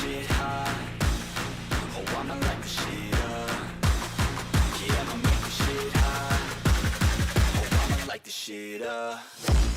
shit hot. Oh, I'ma light the shit up. Yeah, I'ma make the shit hot. Oh, I'ma light the shit up.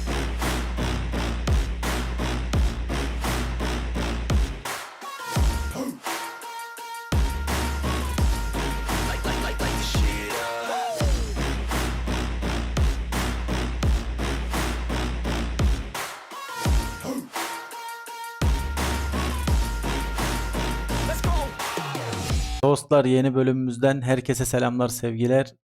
Dostlar yeni bölümümüzden herkese selamlar sevgiler.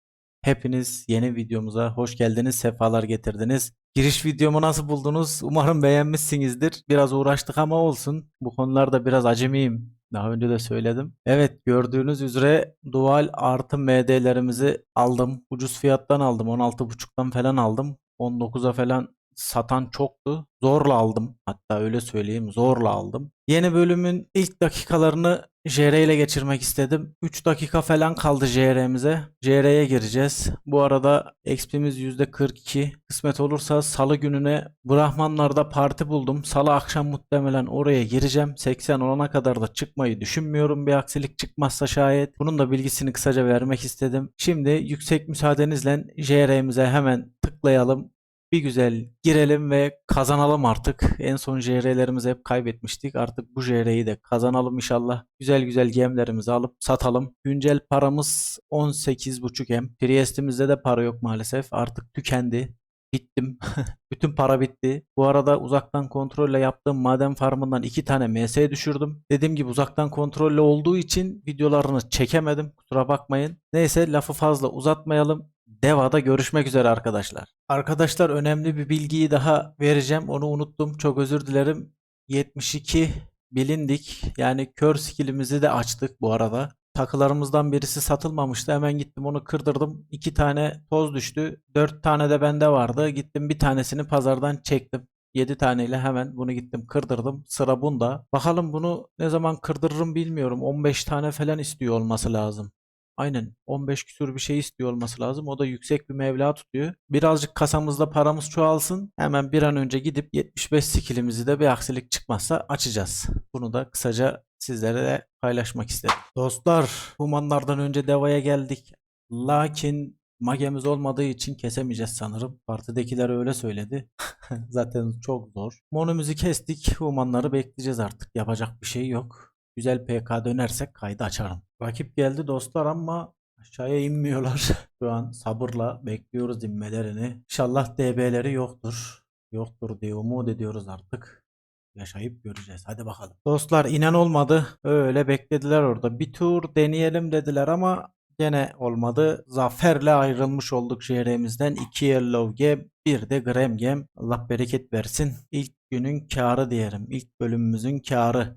Hepiniz yeni videomuza hoş geldiniz, sefalar getirdiniz. Giriş videomu nasıl buldunuz? Umarım beğenmişsinizdir. Biraz uğraştık ama olsun. Bu konularda biraz acemiyim. Daha önce de söyledim. Evet gördüğünüz üzere dual artı MD'lerimizi aldım. Ucuz fiyattan aldım. 16.5'tan falan aldım. 19'a falan satan çoktu. Zorla aldım. Hatta öyle söyleyeyim zorla aldım. Yeni bölümün ilk dakikalarını JR ile geçirmek istedim. 3 dakika falan kaldı JR'mize. JR'ye gireceğiz. Bu arada XP'miz %42. Kısmet olursa salı gününe Brahmanlar'da parti buldum. Salı akşam muhtemelen oraya gireceğim. 80 olana kadar da çıkmayı düşünmüyorum bir aksilik çıkmazsa şayet. Bunun da bilgisini kısaca vermek istedim. Şimdi yüksek müsaadenizle JR'mize hemen tıklayalım. Bir güzel girelim ve kazanalım artık. En son JR'lerimizi hep kaybetmiştik. Artık bu JR'yi de kazanalım inşallah. Güzel güzel gemlerimizi alıp satalım. Güncel paramız 18.5 M. Trieste'mizde de para yok maalesef. Artık tükendi. Bittim. Bütün para bitti. Bu arada uzaktan kontrolle yaptığım maden farmından iki tane MS düşürdüm. Dediğim gibi uzaktan kontrolle olduğu için videolarını çekemedim. Kusura bakmayın. Neyse lafı fazla uzatmayalım. Deva'da görüşmek üzere arkadaşlar. Arkadaşlar önemli bir bilgiyi daha vereceğim. Onu unuttum. Çok özür dilerim. 72 bilindik. Yani kör skillimizi de açtık bu arada. Takılarımızdan birisi satılmamıştı. Hemen gittim onu kırdırdım. İki tane toz düştü. Dört tane de bende vardı. Gittim bir tanesini pazardan çektim. 7 taneyle hemen bunu gittim kırdırdım. Sıra bunda. Bakalım bunu ne zaman kırdırırım bilmiyorum. 15 tane falan istiyor olması lazım. Aynen 15 küsur bir şey istiyor olması lazım. O da yüksek bir meblağ tutuyor. Birazcık kasamızda paramız çoğalsın. Hemen bir an önce gidip 75 skillimizi de bir aksilik çıkmazsa açacağız. Bunu da kısaca sizlere de paylaşmak istedim. Dostlar, humanlardan önce devaya geldik. Lakin magemiz olmadığı için kesemeyeceğiz sanırım. Partidekiler öyle söyledi. Zaten çok zor. Monumuzu kestik. Humanları bekleyeceğiz artık. Yapacak bir şey yok. Güzel PK dönersek kaydı açarım. Rakip geldi dostlar ama aşağıya inmiyorlar. Şu an sabırla bekliyoruz inmelerini. İnşallah DB'leri yoktur. Yoktur diye umut ediyoruz artık. Yaşayıp göreceğiz. Hadi bakalım. Dostlar inen olmadı. Öyle beklediler orada. Bir tur deneyelim dediler ama gene olmadı. Zaferle ayrılmış olduk şehrimizden. 2 Yellow Gem, bir de Grem Gem. Allah bereket versin. İlk günün karı diyelim. İlk bölümümüzün karı.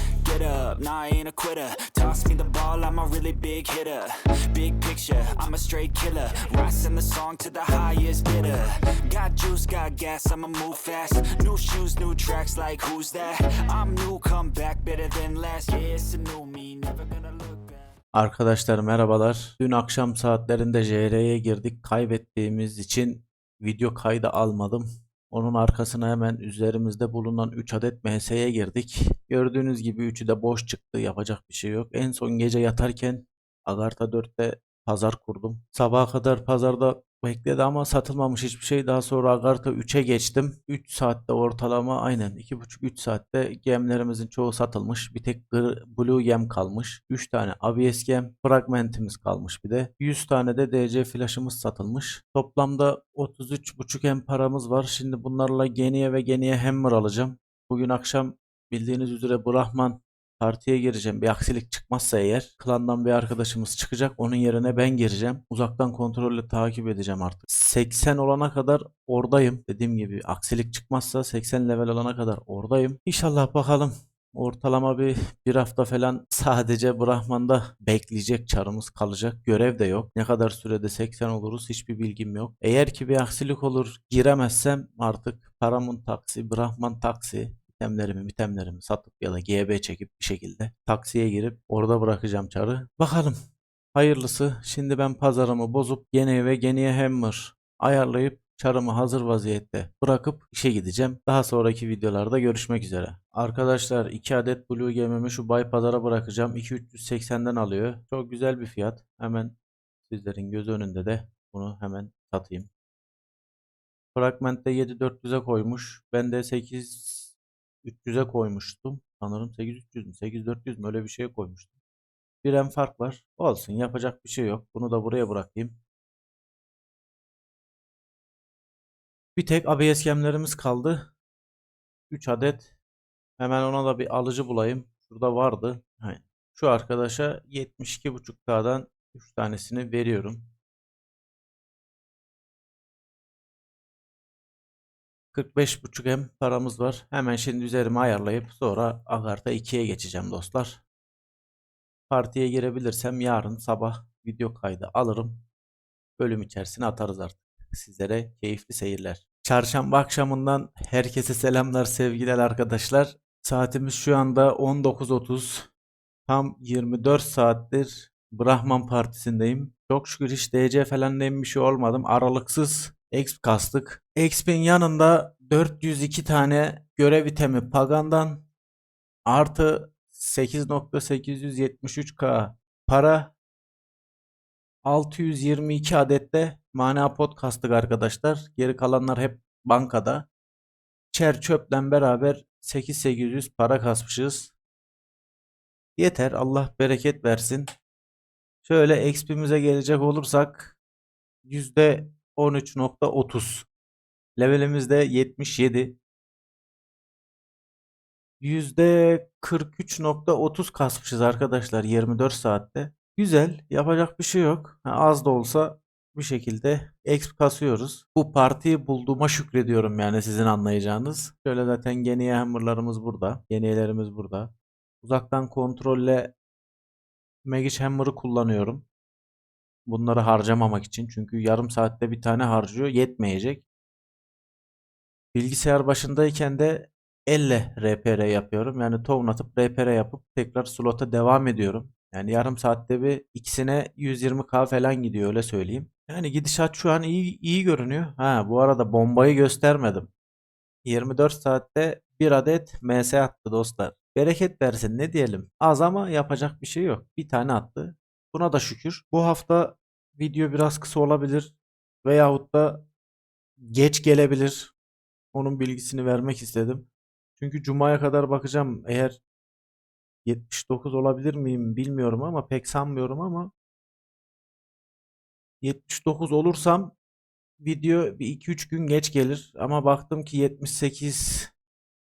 Get up, nah I ain't a quitter Toss me the ball, I'm a really big hitter Big picture, I'm a straight killer Rising the song to the highest bidder Got juice, got gas, I'ma move fast New shoes, new tracks, like who's that? I'm new, come back better than last Yeah, a new me, never gonna look Arkadaşlar merhabalar. Dün akşam saatlerinde JR'ye girdik. Kaybettiğimiz için video kaydı almadım. Onun arkasına hemen üzerimizde bulunan 3 adet MS'ye girdik. Gördüğünüz gibi üçü de boş çıktı. Yapacak bir şey yok. En son gece yatarken Agartha 4'te pazar kurdum. Sabaha kadar pazarda bekledi ama satılmamış hiçbir şey. Daha sonra Agartha 3'e geçtim. 3 saatte ortalama aynen 2,5-3 saatte gemlerimizin çoğu satılmış. Bir tek Blue Gem kalmış. 3 tane ABS Gem fragmentimiz kalmış bir de. 100 tane de DC flash'ımız satılmış. Toplamda 33,5 M paramız var. Şimdi bunlarla Geniye ve Geniye Hammer alacağım. Bugün akşam bildiğiniz üzere Brahman partiye gireceğim. Bir aksilik çıkmazsa eğer klandan bir arkadaşımız çıkacak. Onun yerine ben gireceğim. Uzaktan kontrolle takip edeceğim artık. 80 olana kadar oradayım. Dediğim gibi aksilik çıkmazsa 80 level olana kadar oradayım. İnşallah bakalım. Ortalama bir bir hafta falan sadece Brahman'da bekleyecek çarımız kalacak. Görev de yok. Ne kadar sürede 80 oluruz hiçbir bilgim yok. Eğer ki bir aksilik olur giremezsem artık Paramount taksi, Brahman taksi itemlerimi itemlerimi satıp ya da GB çekip bir şekilde taksiye girip orada bırakacağım çarı. Bakalım. Hayırlısı. Şimdi ben pazarımı bozup gene ve geniye hammer ayarlayıp çarımı hazır vaziyette bırakıp işe gideceğim. Daha sonraki videolarda görüşmek üzere. Arkadaşlar 2 adet Blue Gemimi şu Bay Pazar'a bırakacağım. 2380'den alıyor. Çok güzel bir fiyat. Hemen sizlerin göz önünde de bunu hemen satayım. Fragment'te 7400'e koymuş. Ben de 8300'e koymuştum. Sanırım 8300 mü 8400 mü öyle bir şeye koymuştum. Bir en fark var. Olsun yapacak bir şey yok. Bunu da buraya bırakayım. Bir tek ABS gemlerimiz kaldı. 3 adet. Hemen ona da bir alıcı bulayım. Şurada vardı. Şu arkadaşa 72.5K'dan 3 tanesini veriyorum. 45.5 hem paramız var. Hemen şimdi üzerime ayarlayıp sonra Agartha 2'ye geçeceğim dostlar. Partiye girebilirsem yarın sabah video kaydı alırım. Bölüm içerisine atarız artık. Sizlere keyifli seyirler. Çarşamba akşamından herkese selamlar sevgiler arkadaşlar. Saatimiz şu anda 19.30. Tam 24 saattir Brahman Partisi'ndeyim. Çok şükür hiç DC falan neyim bir şey olmadım. Aralıksız exp kastık. Exp'in yanında 402 tane görev itemi Pagan'dan artı 8.873k para 622 adette mana pot kastık arkadaşlar. Geri kalanlar hep bankada. Çer çöple beraber 8800 para kasmışız. Yeter Allah bereket versin. Şöyle XP'mize gelecek olursak %13.30 levelimizde 77 %43.30 kasmışız arkadaşlar 24 saatte. Güzel. Yapacak bir şey yok. Az da olsa bir şekilde exp kasıyoruz. Bu partiyi bulduğuma şükrediyorum yani sizin anlayacağınız. Şöyle zaten geniye hammerlarımız burada. Geniyelerimiz burada. Uzaktan kontrolle Magic Hammer'ı kullanıyorum. Bunları harcamamak için. Çünkü yarım saatte bir tane harcıyor. Yetmeyecek. Bilgisayar başındayken de elle RPR yapıyorum. Yani town atıp RPR yapıp tekrar slota devam ediyorum. Yani yarım saatte bir ikisine 120k falan gidiyor öyle söyleyeyim. Yani gidişat şu an iyi iyi görünüyor. Ha bu arada bombayı göstermedim. 24 saatte bir adet MS attı dostlar. Bereket versin ne diyelim. Az ama yapacak bir şey yok. Bir tane attı. Buna da şükür. Bu hafta video biraz kısa olabilir. Veyahut da geç gelebilir. Onun bilgisini vermek istedim. Çünkü Cuma'ya kadar bakacağım. Eğer 79 olabilir miyim bilmiyorum ama pek sanmıyorum ama 79 olursam video bir 2-3 gün geç gelir ama baktım ki 78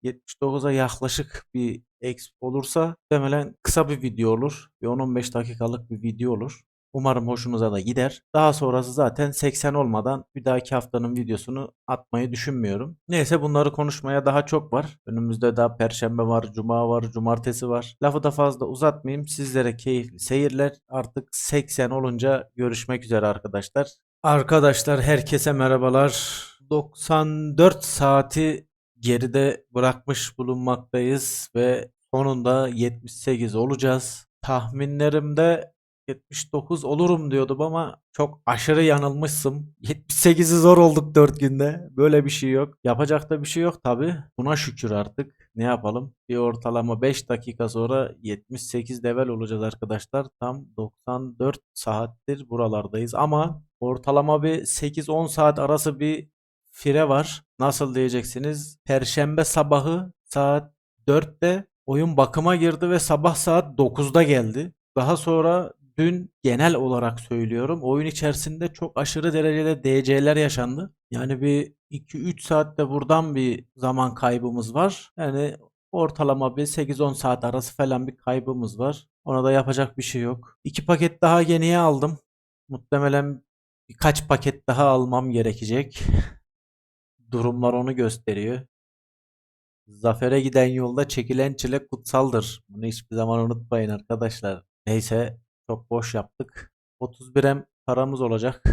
79'a yaklaşık bir exp olursa muhtemelen kısa bir video olur. Bir 10-15 dakikalık bir video olur. Umarım hoşunuza da gider. Daha sonrası zaten 80 olmadan bir dahaki haftanın videosunu atmayı düşünmüyorum. Neyse bunları konuşmaya daha çok var. Önümüzde daha perşembe var, cuma var, cumartesi var. Lafı da fazla uzatmayayım. Sizlere keyifli seyirler. Artık 80 olunca görüşmek üzere arkadaşlar. Arkadaşlar herkese merhabalar. 94 saati geride bırakmış bulunmaktayız ve sonunda 78 olacağız. Tahminlerimde 79 olurum diyordum ama çok aşırı yanılmışsım. 78'i zor olduk 4 günde. Böyle bir şey yok. Yapacak da bir şey yok tabi. Buna şükür artık. Ne yapalım? Bir ortalama 5 dakika sonra 78 level olacağız arkadaşlar. Tam 94 saattir buralardayız ama ortalama bir 8-10 saat arası bir fire var. Nasıl diyeceksiniz? Perşembe sabahı saat 4'te oyun bakıma girdi ve sabah saat 9'da geldi. Daha sonra dün genel olarak söylüyorum oyun içerisinde çok aşırı derecede DC'ler yaşandı. Yani bir 2-3 saatte buradan bir zaman kaybımız var. Yani ortalama bir 8-10 saat arası falan bir kaybımız var. Ona da yapacak bir şey yok. İki paket daha yeniye aldım. Muhtemelen birkaç paket daha almam gerekecek. Durumlar onu gösteriyor. Zafere giden yolda çekilen çile kutsaldır. Bunu hiçbir zaman unutmayın arkadaşlar. Neyse çok boş yaptık. 31M paramız olacak.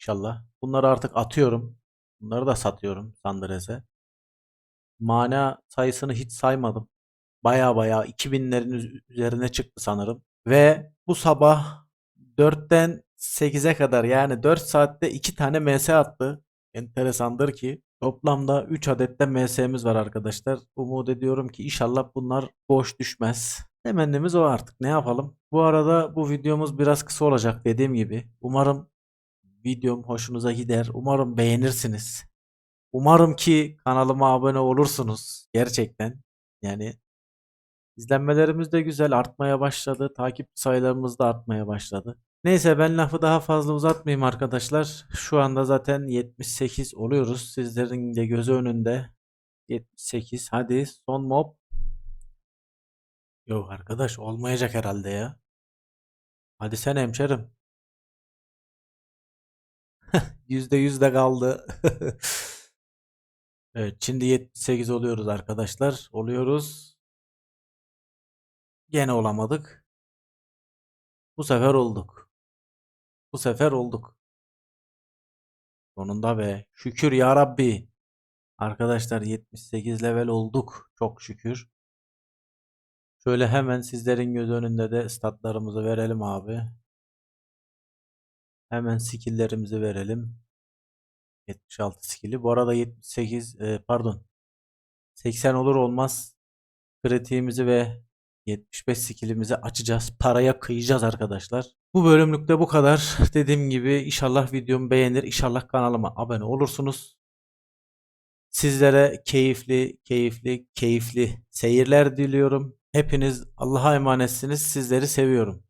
İnşallah. Bunları artık atıyorum. Bunları da satıyorum Sandres'e. Mana sayısını hiç saymadım. Baya baya 2000'lerin üz- üzerine çıktı sanırım. Ve bu sabah 4'ten 8'e kadar yani 4 saatte 2 tane MS attı. Enteresandır ki toplamda 3 adet de MS'miz var arkadaşlar. Umut ediyorum ki inşallah bunlar boş düşmez. Temennimiz o artık. Ne yapalım? Bu arada bu videomuz biraz kısa olacak dediğim gibi. Umarım videom hoşunuza gider. Umarım beğenirsiniz. Umarım ki kanalıma abone olursunuz. Gerçekten. Yani izlenmelerimiz de güzel artmaya başladı. Takip sayılarımız da artmaya başladı. Neyse ben lafı daha fazla uzatmayayım arkadaşlar. Şu anda zaten 78 oluyoruz. Sizlerin de gözü önünde. 78. Hadi son mob. Yok arkadaş olmayacak herhalde ya. Hadi sen hemşerim. %100 de kaldı. Evet, şimdi 78 oluyoruz arkadaşlar. Oluyoruz. Gene olamadık. Bu sefer olduk. Bu sefer olduk. Sonunda be. Şükür ya Rabbi. Arkadaşlar 78 level olduk. Çok şükür. Şöyle hemen sizlerin göz önünde de statlarımızı verelim abi. Hemen skill'lerimizi verelim. 76 skill'i. Bu arada 78 e, pardon 80 olur olmaz kritiğimizi ve 75 skill'imizi açacağız. Paraya kıyacağız arkadaşlar. Bu bölümlükte bu kadar. Dediğim gibi inşallah videomu beğenir. İnşallah kanalıma abone olursunuz. Sizlere keyifli, keyifli, keyifli seyirler diliyorum. Hepiniz Allah'a emanetsiniz. Sizleri seviyorum.